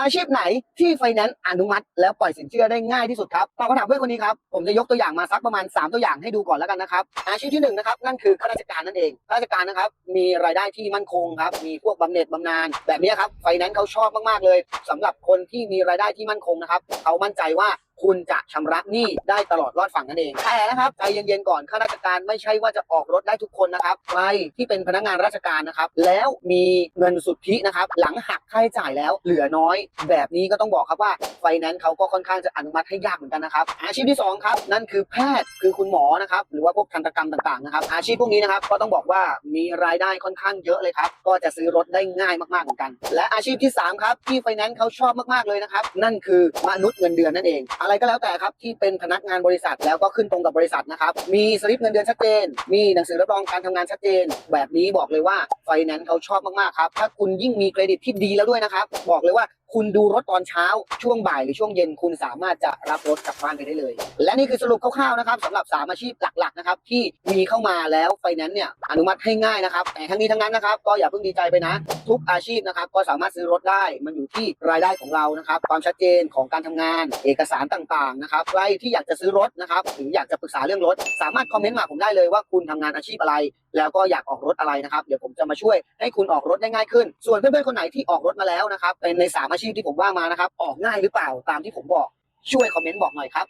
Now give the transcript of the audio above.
อาชีพไหนที่ไฟแนนซ์อนุมัติ แล้วปล่อยสินเชื่อได้ง่ายที่สุดครับตอบคำถามเพื่อนคนนี้ครับผมจะยกตัวอย่างมาสักประมาณ 3 ตัวอย่างให้ดูก่อนแล้วกันนะครับ อาชีพที่หนึ่งนะครับนั่นคือข้าราชการนั่นเองข้าราชการนะครับมีรายได้ที่มั่นคงครับมีพวกบำเหน็จบำนาญแบบนี้ครับไฟแนนซ์เขาชอบมากๆเลยสำหรับคนที่มีรายได้ที่มั่นคงนะครับเขามั่นใจว่า คุณจะชำระหนี้ได้ตลอดรอดฝั่งนั่นเอง แต่นะครับใจเย็นๆก่อนข้าราชการไม่ใช่ว่าจะออกรถได้ทุกคนนะครับใครที่เป็นพนักงานราชการนะครับ แล้วมีเงินสุทธินะครับ หลังหักค่าใช้จ่ายแล้วเหลือน้อย แบบนี้ก็ต้องบอกครับว่าไฟแนนซ์เขาก็ค่อนข้างจะอนุมัติให้ยากเหมือนกันนะครับ อาชีพที่สองครับ นั่นคือแพทย์คือคุณหมอนะครับ หรือว่าพวกทันตกรรมต่างๆนะครับ อาชีพพวกนี้นะครับก็ต้องบอกว่ามีรายได้ค่อนข้างเยอะเลยครับ ก็จะซื้อรถได้ง่ายมากๆเหมือนกัน และอาชีพที่สามครับที่ไฟแนนซ์เขาชอบมากๆเลยนะครับ นั่นคือมนุษย์เงินเดือนนั่นเองอะไรก็แล้วแต่ครับที่เป็นพนักงานบริษัทแล้วก็ขึ้นตรงกับบริษัทนะครับ มีสลิปเงินเดือนชัดเจน มีหนังสือรับรองการทำงานชัดเจน แบบนี้บอกเลยว่าไฟแนนซ์เขาชอบมากๆครับ ถ้าคุณยิ่งมีเครดิตที่ดีแล้วด้วยนะครับ บอกเลยว่า คุณดูรถตอนเช้าช่วงบ่ายหรือช่วงเย็นคุณสามารถจะรับรถกลับบ้านไปได้เลย และนี่คือสรุปคร่าวๆนะครับสำหรับสามอาชีพหลักๆนะครับที่มีเข้ามาแล้วไฟแนนซ์เนี่ยอนุมัติให้ง่ายนะครับ แต่ทั้งนี้ทั้งนั้นนะครับก็อย่าเพิ่งดีใจไปนะ ทุกอาชีพนะครับก็สามารถซื้อรถได้ มันอยู่ที่รายได้ของเรานะครับความชัดเจนของการทำงาน เอกสารต่างๆนะครับใครที่อยากจะซื้อรถนะครับหรืออยากจะปรึกษาเรื่องรถ สามารถคอมเมนต์มาผมได้เลยว่าคุณทำงานอาชีพอะไร แล้วก็อยากออกรถอะไรนะครับเดี๋ยวผมจะมาช่วยให้คุณออกรถได้ง่ายขึ้น ส่วนเพื่อนๆคนไหนที่ออกรถมาแล้วนะครับเป็นในสามอาชีพที่ผมว่ามานะครับ ออกง่ายหรือเปล่าตามที่ผมบอกช่วยคอมเมนต์บอกหน่อยครับ